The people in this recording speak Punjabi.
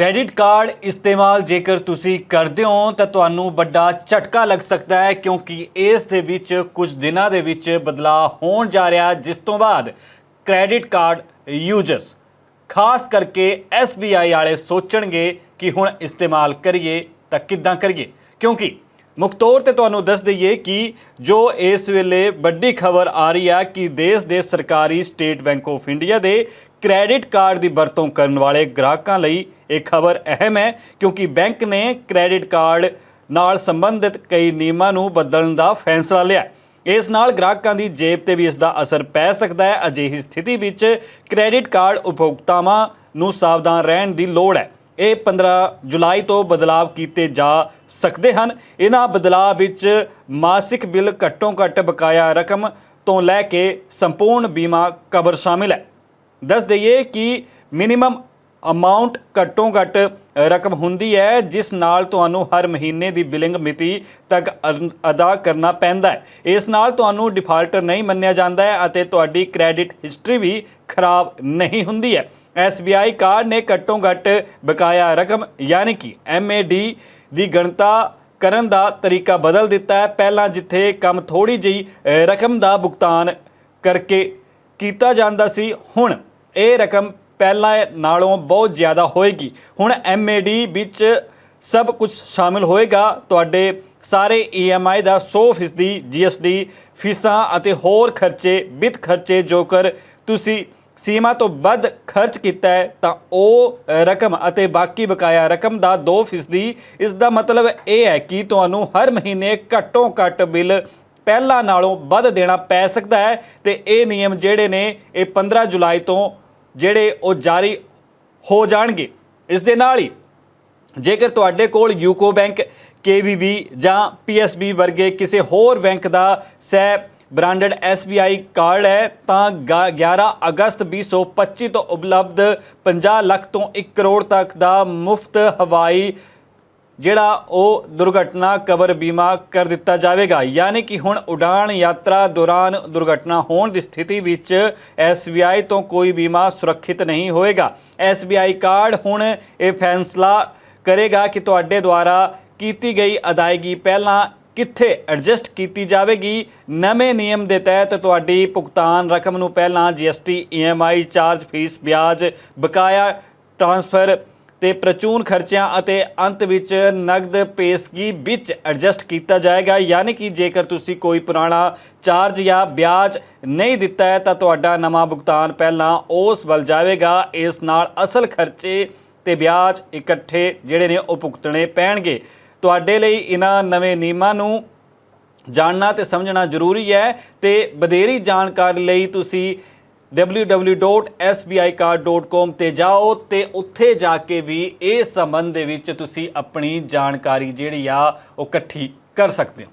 ਕ੍ਰੈਡਿਟ ਕਾਰਡ ਇਸਤੇਮਾਲ ਜੇਕਰ ਤੁਸੀਂ ਕਰਦੇ ਹੋ ਤਾਂ ਤੁਹਾਨੂੰ ਵੱਡਾ ਝਟਕਾ ਲੱਗ ਸਕਦਾ ਹੈ ਕਿਉਂਕਿ ਇਸ ਦੇ ਵਿੱਚ ਕੁਝ ਦਿਨਾਂ ਦੇ ਵਿੱਚ ਬਦਲਾਅ ਹੋਣ ਜਾ ਰਿਹਾ ਜਿਸ ਤੋਂ ਬਾਅਦ ਕ੍ਰੈਡਿਟ ਕਾਰਡ ਯੂਜ਼ਰਸ ਖਾਸ ਕਰਕੇ SBI ਵਾਲੇ ਸੋਚਣਗੇ ਕਿ ਹੁਣ ਇਸਤੇਮਾਲ ਕਰੀਏ ਤਾਂ ਕਿੱਦਾਂ ਕਰੀਏ। ਕਿਉਂਕਿ ਮੁੱਖ ਤੌਰ ਤੇ ਤੁਹਾਨੂੰ ਦੱਸ ਦਈਏ ਕਿ ਜੋ ਇਸ ਵੇਲੇ ਵੱਡੀ ਖਬਰ ਆ ਰਹੀ ਆ ਕਿ ਦੇਸ਼ ਦੇ ਸਰਕਾਰੀ ਸਟੇਟ ਬੈਂਕ ਆਫ ਇੰਡੀਆ ਦੇ ਕ੍ਰੈਡਿਟ ਕਾਰਡ ਦੀ ਵਰਤੋਂ ਕਰਨ ਵਾਲੇ ਗ੍ਰਾਹਕਾਂ ਲਈ ਇਹ ਖਬਰ ਅਹਿਮ ਹੈ ਕਿਉਂਕਿ ਬੈਂਕ ਨੇ ਕ੍ਰੈਡਿਟ ਕਾਰਡ ਨਾਲ ਸੰਬੰਧਿਤ ਕਈ ਨਿਯਮਾਂ ਨੂੰ ਬਦਲਣ ਦਾ ਫੈਸਲਾ ਲਿਆ ਇਸ ਨਾਲ ਗ੍ਰਾਹਕਾਂ ਦੀ ਜੇਬ ਤੇ ਵੀ ਇਸ ਦਾ ਅਸਰ ਪੈ ਸਕਦਾ ਹੈ। ਅਜਿਹੀ ਸਥਿਤੀ ਵਿੱਚ ਕ੍ਰੈਡਿਟ ਕਾਰਡ ਉਪਭੋਗਤਾਵਾਂ ਨੂੰ ਸਾਵਧਾਨ ਰਹਿਣ ਦੀ ਲੋੜ ਹੈ। ਇਹ 15 ਜੁਲਾਈ ਤੋਂ ਬਦਲਾਵ ਕੀਤੇ ਜਾ ਸਕਦੇ ਹਨ। ਇਹਨਾਂ ਬਦਲਾਅ ਵਿੱਚ ਮਾਸਿਕ ਬਿੱਲ ਘੱਟੋ ਘੱਟ ਬਕਾਇਆ ਰਕਮ ਤੋਂ ਲੈ ਕੇ ਸੰਪੂਰਨ ਬੀਮਾ ਕਵਰ ਸ਼ਾਮਿਲ ਹੈ। ਦੱਸ ਦਈਏ ਕਿ ਮਿਨੀਮਮ ਅਮਾਉਂਟ ਘੱਟੋ ਘੱਟ ਰਕਮ ਹੁੰਦੀ ਹੈ, ਜਿਸ ਨਾਲ ਤੁਹਾਨੂੰ ਹਰ ਮਹੀਨੇ ਦੀ ਬਿਲਿੰਗ ਮਿਤੀ ਤੱਕ ਅਦਾ ਕਰਨਾ ਪੈਂਦਾ ਹੈ। ਇਸ ਨਾਲ ਤੁਹਾਨੂੰ ਡਿਫਾਲਟਰ ਨਹੀਂ ਮੰਨਿਆ ਜਾਂਦਾ ਹੈ ਅਤੇ ਤੁਹਾਡੀ ਕ੍ਰੈਡਿਟ ਹਿਸਟਰੀ ਵੀ ਖਰਾਬ ਨਹੀਂ ਹੁੰਦੀ ਹੈ। SBI ਕਾਰਡ ਨੇ ਘੱਟੋ ਘੱਟ ਬਕਾਇਆ ਰਕਮ, ਯਾਨੀ ਕਿ MAD ਦੀ ਗਣਤਾ ਕਰਨ ਦਾ ਤਰੀਕਾ ਬਦਲ ਦਿੱਤਾ ਹੈ। ਪਹਿਲਾਂ ਜਿੱਥੇ ਕੰਮ ਥੋੜੀ ਜਿਹੀ ਰਕਮ ਦਾ ਭੁਗਤਾਨ ਕਰਕੇ ਕੀਤਾ ਜਾਂਦਾ ਸੀ, ਹੁਣ ਇਹ ਰਕਮ ਪਹਿਲਾਂ ਨਾਲੋਂ ਬਹੁਤ ਜ਼ਿਆਦਾ ਹੋਏਗੀ। ਹੁਣ MAD ਵਿੱਚ ਸਭ ਕੁਝ ਸ਼ਾਮਿਲ ਹੋਏਗਾ। ਤੁਹਾਡੇ ਸਾਰੇ EMI ਦਾ 100% GST ਫੀਸਾਂ ਅਤੇ ਹੋਰ ਖਰਚੇ, ਵਿੱਤ ਖਰਚੇ ਜੋਕਰ ਤੁਸੀਂ ਸੀਮਾ ਤੋਂ ਵੱਧ ਖਰਚ ਕੀਤਾ ਹੈ, ਤਾਂ ਉਹ ਰਕਮ ਅਤੇ ਬਾਕੀ ਬਕਾਇਆ ਰਕਮ ਦਾ 2% ਇਸ ਦਾ ਮਤਲਬ ਇਹ ਹੈ ਕਿ ਤੁਹਾਨੂੰ ਹਰ ਮਹੀਨੇ ਘੱਟੋ ਘੱਟ ਬਿੱਲ ਪਹਿਲਾਂ ਨਾਲੋਂ ਵੱਧ ਦੇਣਾ ਪੈ ਸਕਦਾ ਹੈ ਤੇ ਇਹ ਨਿਯਮ ਜਿਹੜੇ ਨੇ, ਇਹ 15 ਜੁਲਾਈ ਤੋਂ ਜਿਹੜੇ ਉਹ ਜਾਰੀ ਹੋ ਜਾਣਗੇ। ਇਸ ਦੇ ਨਾਲ ਹੀ ਜੇਕਰ ਤੁਹਾਡੇ ਕੋਲ ਯੂਕੋ ਬੈਂਕ KVB ਜਾਂ PSB ਵਰਗੇ ਕਿਸੇ ਹੋਰ ਬੈਂਕ ਦਾ ਸਹਿ ਬ੍ਰਾਂਡਡ SBI ਕਾਰਡ ਹੈ, ਤਾਂ ਗਾ- 11 ਅਗਸਤ 2025 ਤੋਂ ਉਪਲਬਧ 50 ਲੱਖ ਤੋਂ 1 ਕਰੋੜ ਤੱਕ ਦਾ ਮੁਫਤ ਹਵਾਈ ਜਿਹੜਾ ਉਹ ਦੁਰਘਟਨਾ ਕਵਰ ਬੀਮਾ ਕਰ ਦਿੱਤਾ ਜਾਵੇਗਾ। ਯਾਨੀ ਕਿ ਹੁਣ ਉਡਾਨ ਯਾਤਰਾ ਦੌਰਾਨ ਦੁਰਘਟਨਾ ਹੋਣ ਦੀ ਸਥਿਤੀ ਵਿੱਚ SBI ਤੋਂ ਕੋਈ ਬੀਮਾ ਸੁਰੱਖਿਅਤ ਨਹੀਂ ਹੋਏਗਾ। SBI ਕਾਰਡ ਹੁਣ ਇਹ ਫੈਸਲਾ ਕਰੇਗਾ ਕਿ ਤੁਹਾਡੇ ਦੁਆਰਾ ਕੀਤੀ ਗਈ ਅਦਾਇਗੀ ਪਹਿਲਾਂ ਕਿੱਥੇ ਐਡਜਸਟ ਕੀਤੀ ਜਾਵੇਗੀ। ਨਵੇਂ ਨਿਯਮ ਦੇ ਤਹਿਤ ਤੁਹਾਡੀ ਭੁਗਤਾਨ ਰਕਮ ਨੂੰ ਪਹਿਲਾਂ GST EMI ਚਾਰਜ ਫੀਸ, ਵਿਆਜ, ਬਕਾਇਆ ਟ੍ਰਾਂਸਫਰ ਤੇ ਪ੍ਰਚੂਨ ਖਰਚਿਆਂ ਅਤੇ ਅੰਤ ਵਿੱਚ ਨਗਦ ਪੇਸ਼ਗੀ ਵਿੱਚ ਐਡਜਸਟ ਕੀਤਾ ਜਾਏਗਾ। ਯਾਨੀ ਕਿ ਜੇਕਰ ਤੁਸੀਂ ਕੋਈ ਪੁਰਾਣਾ ਚਾਰਜ ਜਾਂ ਵਿਆਜ ਨਹੀਂ ਦਿੱਤਾ ਹੈ, ਤਾਂ ਤੁਹਾਡਾ ਨਵਾਂ ਭੁਗਤਾਨ ਪਹਿਲਾਂ ਉਸ ਵੱਲ ਜਾਵੇਗਾ। ਇਸ ਨਾਲ ਅਸਲ ਖਰਚੇ ਤੇ ਵਿਆਜ ਇਕੱਠੇ ਜਿਹੜੇ ਨੇ, ਉਹ ਭੁਗਤਣੇ ਪੈਣਗੇ। ਤੁਹਾਡੇ ਲਈ ਇਹਨਾਂ ਨਵੇਂ ਨਿਯਮਾਂ ਨੂੰ ਜਾਣਨਾ ਤੇ ਸਮਝਣਾ ਜ਼ਰੂਰੀ ਹੈ ਤੇ ਵਧੇਰੀ ਜਾਣਕਾਰੀ ਲਈ ਤੁਸੀਂ www.sbicard.com ਤੇ ਜਾਓ ਤੇ ਉੱਥੇ ਜਾ ਕੇ ਵੀ ਇਹ ਸੰਬੰਧ ਦੇ ਵਿੱਚ ਤੁਸੀਂ ਆਪਣੀ ਜਾਣਕਾਰੀ ਜਿਹੜੀ ਆ ਉਹ ਇਕੱਠੀ ਕਰ ਸਕਦੇ ਹੋ।